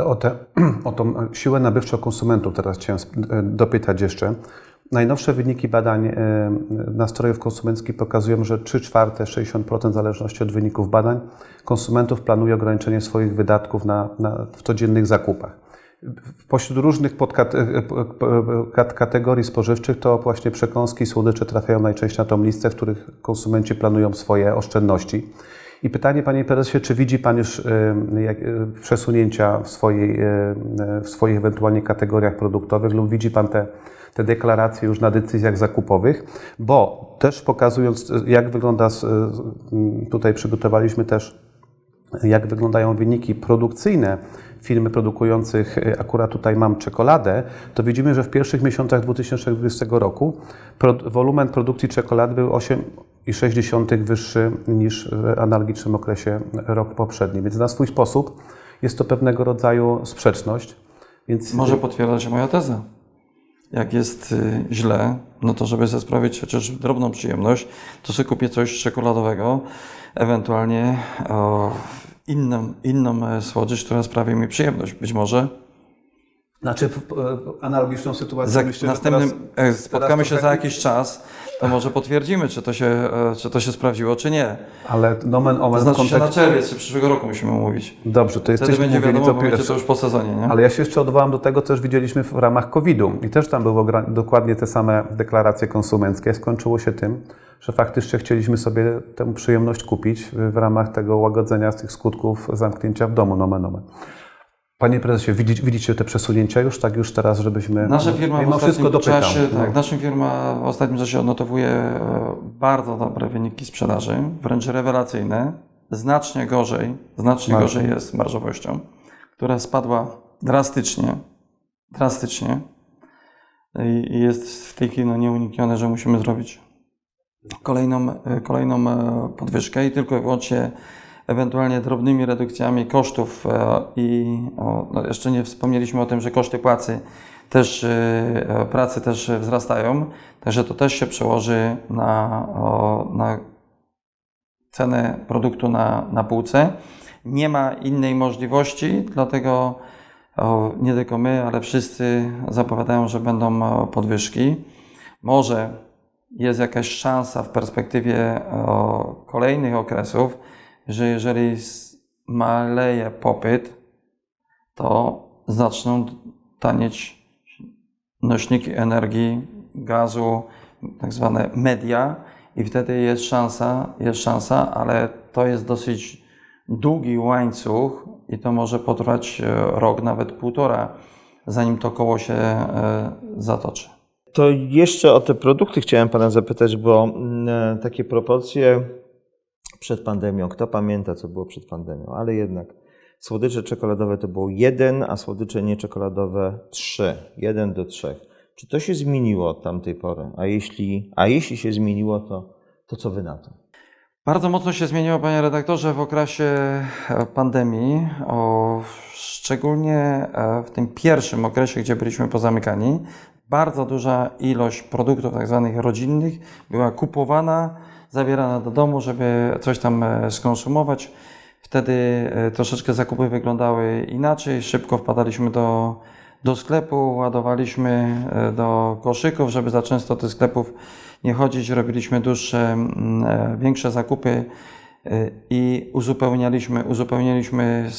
To o, te, o tą siłę nabywczą konsumentów teraz chciałem dopytać jeszcze. Najnowsze wyniki badań e, nastrojów konsumenckich pokazują, że 3 czwarte, 60% w zależności od wyników badań konsumentów planuje ograniczenie swoich wydatków na, na, w codziennych zakupach. Pośród różnych kategorii spożywczych to właśnie przekąski i słodycze trafiają najczęściej na tą listę, w których konsumenci planują swoje oszczędności. I pytanie, panie prezesie, czy widzi pan już przesunięcia w, swojej, w swoich ewentualnie kategoriach produktowych lub widzi pan te te deklaracje już na decyzjach zakupowych, bo też pokazując, jak wygląda, tutaj przygotowaliśmy też, jak wyglądają wyniki produkcyjne firmy produkujących, akurat tutaj mam czekoladę, to widzimy, że w pierwszych miesiącach 2020 roku wolumen produkcji czekolady był 8,6 wyższy niż w analogicznym okresie rok poprzedni. Więc na swój sposób jest to pewnego rodzaju sprzeczność. Więc... Może potwierdzać moja teza jak jest y, źle, no to żeby sobie sprawić chociaż drobną przyjemność, to sobie kupię coś czekoladowego, ewentualnie o, inną, inną e, słodycz, która sprawi mi przyjemność. Być może znaczy, analogiczną sytuację za, myślę, następnym, teraz, e, Spotkamy teraz się za jakiś czas, to może potwierdzimy, czy to się, e, czy to się sprawdziło, czy nie. Ale nomen omen... To znaczy kontekst... się na czerwiec przyszłego roku musimy mówić. Dobrze, to jesteśmy będzie wiadomo, to, to już po sezonie, nie? Ale ja się jeszcze odwołam do tego, co też widzieliśmy w ramach COVID-u i też tam były dokładnie te same deklaracje konsumenckie. Skończyło się tym, że faktycznie chcieliśmy sobie tę przyjemność kupić w ramach tego łagodzenia z tych skutków zamknięcia w domu, nomen omen. Panie prezesie, widzicie, widzicie te przesunięcia już, tak już teraz, żebyśmy Nasza firma mimo wszystko dopytam. Czasie, no. tak, nasza firma w ostatnim czasie odnotowuje e, bardzo dobre wyniki sprzedaży, wręcz rewelacyjne. Znacznie gorzej, znacznie Marż. gorzej jest marżowością, która spadła drastycznie, drastycznie i jest w tej chwili no, nieuniknione, że musimy zrobić kolejną, e, kolejną e, podwyżkę i tylko i wyłącznie ewentualnie drobnymi redukcjami kosztów e, i no jeszcze nie wspomnieliśmy o tym, że koszty płacy też, e, pracy też wzrastają, także to też się przełoży na, na cenę produktu na, na półce. Nie ma innej możliwości, dlatego nie tylko my, ale wszyscy zapowiadają, że będą podwyżki. Może jest jakaś szansa w perspektywie kolejnych okresów, że jeżeli maleje popyt, to zaczną tanieć nośniki energii, gazu, tak zwane media i wtedy jest szansa, jest szansa, ale to jest dosyć długi łańcuch i to może potrwać e, rok, nawet półtora, zanim to koło się e, zatoczy. To jeszcze o te produkty chciałem Pana zapytać, bo mm, e, takie proporcje przed pandemią. Kto pamięta, co było przed pandemią? Ale jednak słodycze czekoladowe to było jeden, a słodycze nieczekoladowe trzy. Jeden do trzech. Czy to się zmieniło od tamtej pory? A jeśli, a jeśli się zmieniło, to, to co wy na to? Bardzo mocno się zmieniło, panie redaktorze, w okresie e, pandemii. O, szczególnie e, w tym pierwszym okresie, gdzie byliśmy pozamykani, bardzo duża ilość produktów tak zwanych rodzinnych była kupowana zabierana do domu, żeby coś tam e, skonsumować. Wtedy e, troszeczkę zakupy wyglądały inaczej. Szybko wpadaliśmy do, do sklepu, ładowaliśmy e, do koszyków, żeby za często do sklepów nie chodzić. Robiliśmy dłuższe, większe zakupy i uzupełnialiśmy, uzupełnialiśmy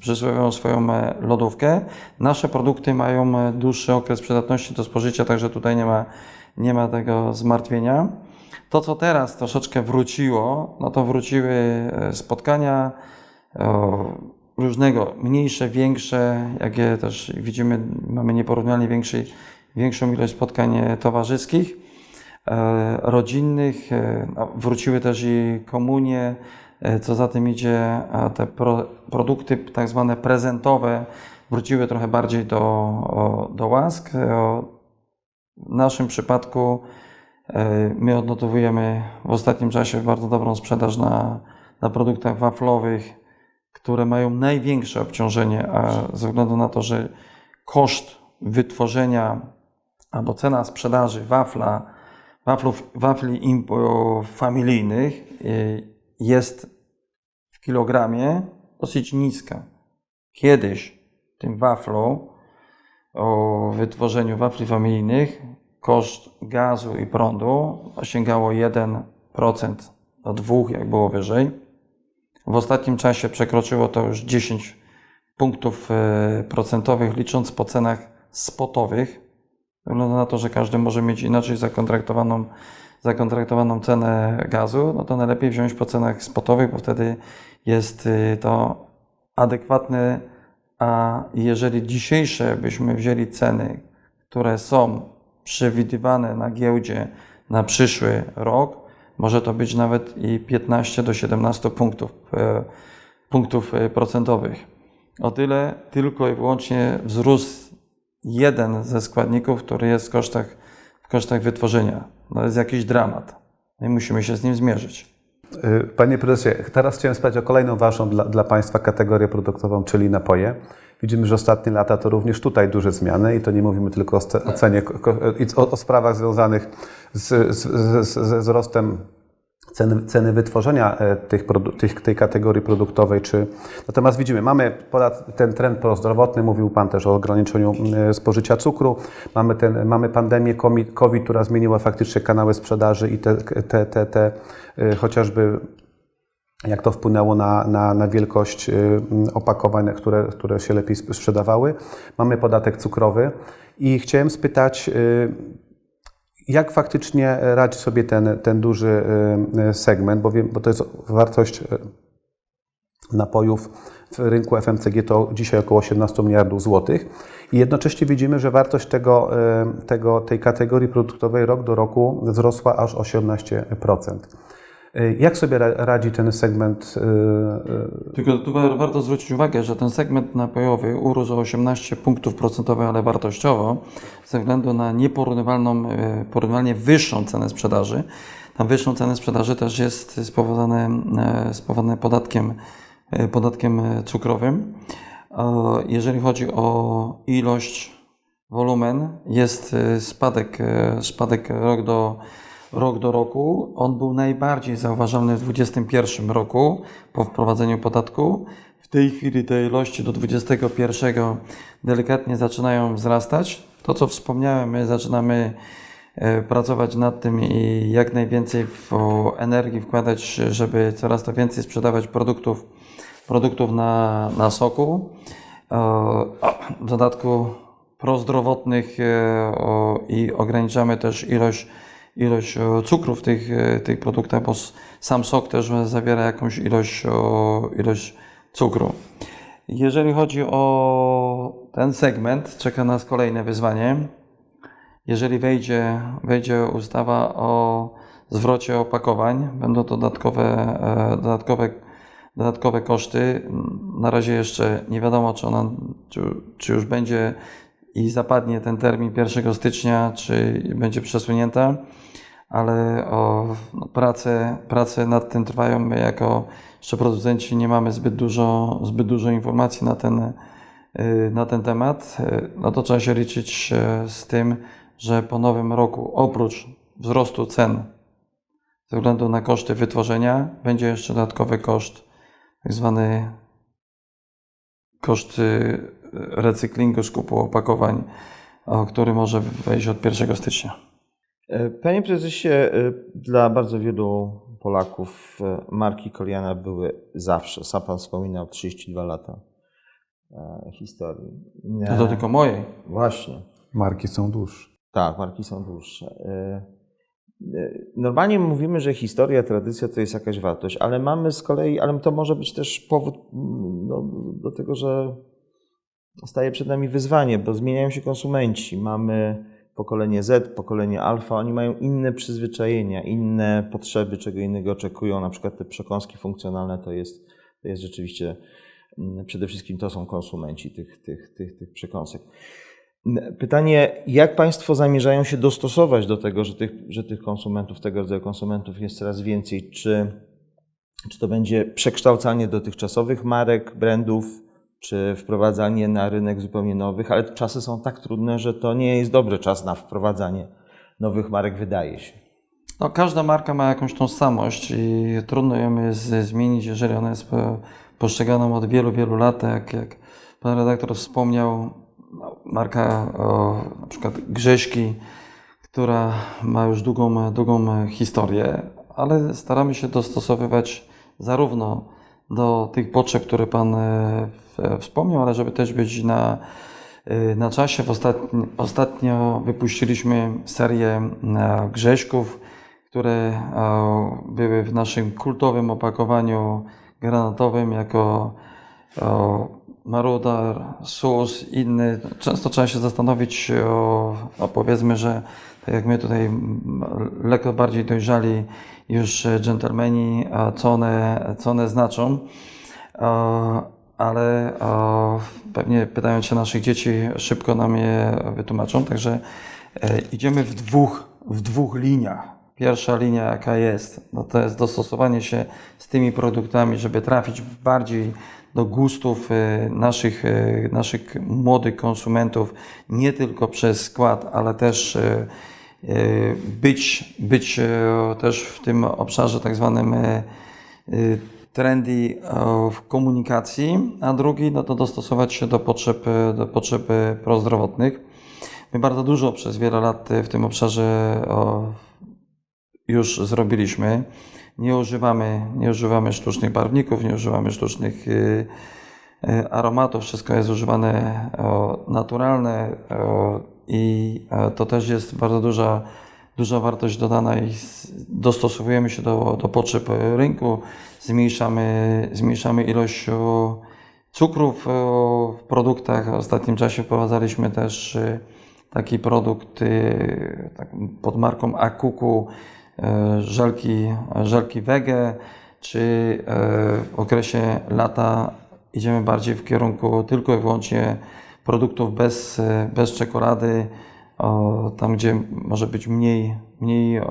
przysłowiową swoją lodówkę. Nasze produkty mają dłuższy okres przydatności do spożycia, także tutaj nie ma, nie ma tego zmartwienia. To, co teraz troszeczkę wróciło, no to wróciły e, spotkania różnego, mniejsze, większe, jakie też widzimy, mamy nieporównywalnie większy, większą ilość spotkań e, towarzyskich, e, rodzinnych. No, wróciły też i komunie, co za tym idzie, te pro, produkty tak zwane prezentowe wróciły trochę bardziej do, do łask. W naszym przypadku E, my odnotowujemy w ostatnim czasie bardzo dobrą sprzedaż na, na produktach waflowych, które mają największe obciążenie, a ze względu na to, że koszt wytworzenia albo cena sprzedaży wafla, waflów, wafli familijnych e, jest w kilogramie dosyć niska. Kiedyś tym waflu, o wytworzeniu wafli familijnych, koszt gazu i prądu sięgało 1% do 2%, jak było wyżej. W ostatnim czasie przekroczyło to już 10 punktów e, procentowych, licząc po cenach spotowych. Wygląda na to, że każdy może mieć inaczej zakontraktowaną, zakontraktowaną cenę gazu, no to najlepiej wziąć po cenach spotowych, bo wtedy jest y, to adekwatne. A jeżeli dzisiejsze byśmy wzięli ceny, które są przewidywane na giełdzie na przyszły rok, może to być nawet i 15 do 17 punktów, e, punktów e, procentowych. O tyle tylko i wyłącznie wzrósł jeden ze składników, który jest w kosztach, w kosztach wytworzenia. To jest jakiś dramat. No i musimy się z nim zmierzyć. Y, Panie prezesie, teraz chciałem spytać o kolejną ważną dla, dla Państwa kategorię produktową, czyli napoje. Widzimy, że ostatnie lata to również tutaj duże zmiany i to nie mówimy tylko o, cenie, o, o sprawach związanych z, z, z, ze wzrostem ceny, ceny wytworzenia e, tych, tych, tej kategorii produktowej. Czy... Natomiast widzimy, mamy ponad ten trend prozdrowotny, mówił Pan też o ograniczeniu e, spożycia cukru, mamy, ten, mamy pandemię COVID, która zmieniła faktycznie kanały sprzedaży i te, te, te, te e, chociażby jak to wpłynęło na, na, na wielkość opakowań, które, które się lepiej sp- sprzedawały. Mamy podatek cukrowy i chciałem spytać, jak faktycznie radzi sobie ten, ten duży y, segment, bo, wiem, bo to jest wartość y, napojów w rynku FMCG to dzisiaj około 18 miliardów złotych i jednocześnie widzimy, że wartość tego, y, tego, tej kategorii produktowej rok do roku wzrosła aż 18%. Y, Jak sobie ra- radzi ten segment? y, y, Tylko tu wa- warto zwrócić uwagę, że ten segment napojowy urósł o 18 punktów procentowych, ale wartościowo, ze względu na nieporównywalną, e, porównywalnie wyższą cenę sprzedaży. Tam wyższą cenę sprzedaży też jest spowodowane, e, spowodowane podatkiem, e, podatkiem e, cukrowym. E, Jeżeli chodzi o ilość, wolumen, jest e, spadek, e, spadek rok do, rok do roku. On był najbardziej zauważalny w 2021 roku po wprowadzeniu podatku. W tej chwili te ilości do 2021 delikatnie zaczynają wzrastać. To, co wspomniałem, my zaczynamy e, pracować nad tym i jak najwięcej w, energii wkładać, żeby coraz to więcej sprzedawać produktów, produktów na, na soku. E, W dodatku prozdrowotnych e, i ograniczamy też ilość, ilość o, cukru w tych, e, tych produktach, bo sam sok też zawiera jakąś ilość, ilość cukru. Jeżeli chodzi o ten segment, czeka nas kolejne wyzwanie. Jeżeli wejdzie, wejdzie ustawa o zwrocie opakowań, będą dodatkowe, e, dodatkowe, dodatkowe koszty. Na razie jeszcze nie wiadomo, czy, ona, czy, czy już będzie i zapadnie ten termin 1 stycznia, czy będzie przesunięta, ale o, no, prace, prace nad tym trwają. My jako jeszcze producenci nie mamy zbyt dużo, zbyt dużo informacji na ten, y, na ten temat. Y, No to trzeba się liczyć e, z tym, że po nowym roku oprócz wzrostu cen ze względu na koszty wytworzenia będzie jeszcze dodatkowy koszt, tak zwany koszt y, recyklingu, skupu opakowań, o który może wejść od 1 stycznia. E, Panie prezesie, e, dla bardzo wielu Polaków e, marki Koriana były zawsze. Sam pan wspominał 32 lata historii. No to tylko mojej. Właśnie. Marki są dłuższe. Tak, marki są dłuższe. Normalnie mówimy, że historia, tradycja to jest jakaś wartość, ale mamy z kolei, ale to może być też powód mm, no, do tego, że staje przed nami wyzwanie, bo zmieniają się konsumenci. Mamy pokolenie Z, pokolenie alfa, oni mają inne przyzwyczajenia, inne potrzeby, czego innego oczekują. Na przykład te przekąski funkcjonalne to jest, to jest rzeczywiście, mm, przede wszystkim to są konsumenci tych, tych, tych, tych przekąsek. Pytanie, jak Państwo zamierzają się dostosować do tego, że tych, że tych konsumentów, tego rodzaju konsumentów jest coraz więcej? Czy, czy to będzie przekształcanie dotychczasowych marek, brandów, czy wprowadzanie na rynek zupełnie nowych? Ale czasy są tak trudne, że to nie jest dobry czas na wprowadzanie nowych marek, wydaje się. No, każda marka ma jakąś tą samość i trudno ją jest zmienić, jeżeli ona jest po- postrzegana od wielu, wielu lat, tak jak pan redaktor wspomniał, no, marka o, na przykład Grześki, która ma już długą, długą historię, ale staramy się dostosowywać zarówno do tych potrzeb, które Pan e, wspomniał, ale żeby też być na, e, na czasie. Ostatni, ostatnio wypuściliśmy serię e, Grześków, które e, były w naszym kultowym opakowaniu granatowym jako marudar, sus, inny. Często trzeba się zastanowić o, o powiedzmy, że tak jak my tutaj lekko bardziej dojrzali już e, dżentelmeni, co one, co one znaczą. Ale e, pewnie pytając się naszych dzieci, szybko nam je wytłumaczą. Także e, idziemy w dwóch, w dwóch liniach. Pierwsza linia, jaka jest, no to jest dostosowanie się z tymi produktami, żeby trafić bardziej do gustów e, naszych, e, naszych młodych konsumentów, nie tylko przez skład, ale też e, być, być też w tym obszarze tak zwanym trendy e, w komunikacji, a drugi no to dostosować się do potrzeb, do potrzeb prozdrowotnych. My bardzo dużo przez wiele lat w tym obszarze już zrobiliśmy. Nie używamy, nie używamy sztucznych barwników, nie używamy sztucznych y, y, aromatów. Wszystko jest używane naturalne i e, to też jest bardzo duża, duża wartość dodana i dostosowujemy się do, do potrzeb rynku. Zmniejszamy, zmniejszamy ilość cukrów w produktach. W ostatnim czasie wprowadzaliśmy też y, taki produkt y, tak, pod marką Akuku, e, żelki, żelki wege, czy e, w okresie lata idziemy bardziej w kierunku tylko i wyłącznie produktów bez, e, bez czekolady, tam gdzie może być mniej, mniej y,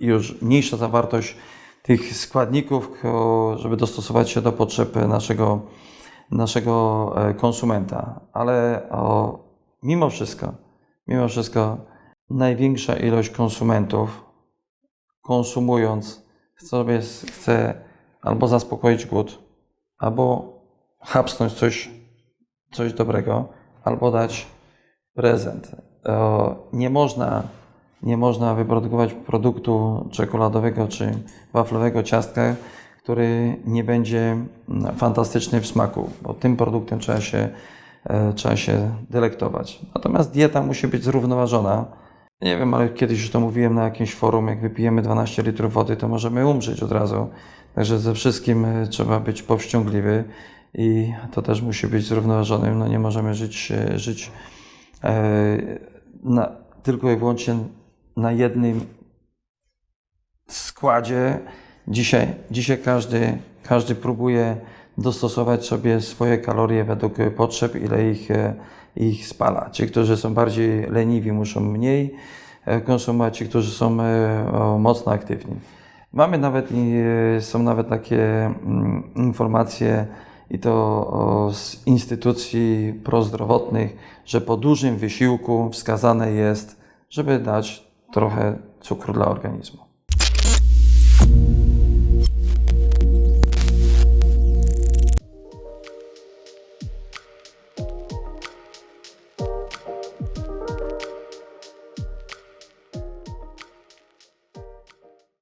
już mniejsza zawartość tych składników, o, żeby dostosować się do potrzeb naszego, naszego e, konsumenta. Ale o, mimo wszystko, mimo wszystko największa ilość konsumentów konsumując sobie chce albo zaspokoić głód, albo hapsnąć coś, coś dobrego, albo dać prezent. E, Nie można, nie można wyprodukować produktu czekoladowego czy waflowego ciastka, który nie będzie mm, fantastyczny w smaku, bo tym produktem trzeba się, e, trzeba się delektować. Natomiast dieta musi być zrównoważona. Nie wiem, ale kiedyś już to mówiłem na jakimś forum, jak wypijemy 12 litrów wody, to możemy umrzeć od razu. Także ze wszystkim e, trzeba być powściągliwy i to też musi być zrównoważonym. No nie możemy żyć, e, żyć na, tylko i wyłącznie na jednym składzie. Dzisiaj, dzisiaj każdy, każdy próbuje dostosować sobie swoje kalorie według potrzeb, ile ich, e, ich spala. Ci, którzy są bardziej leniwi, muszą mniej e, konsumować, ci, którzy są e, mocno aktywni. Mamy nawet, są nawet takie mm, informacje, i to z instytucji prozdrowotnych, że po dużym wysiłku wskazane jest, żeby dać trochę cukru dla organizmu.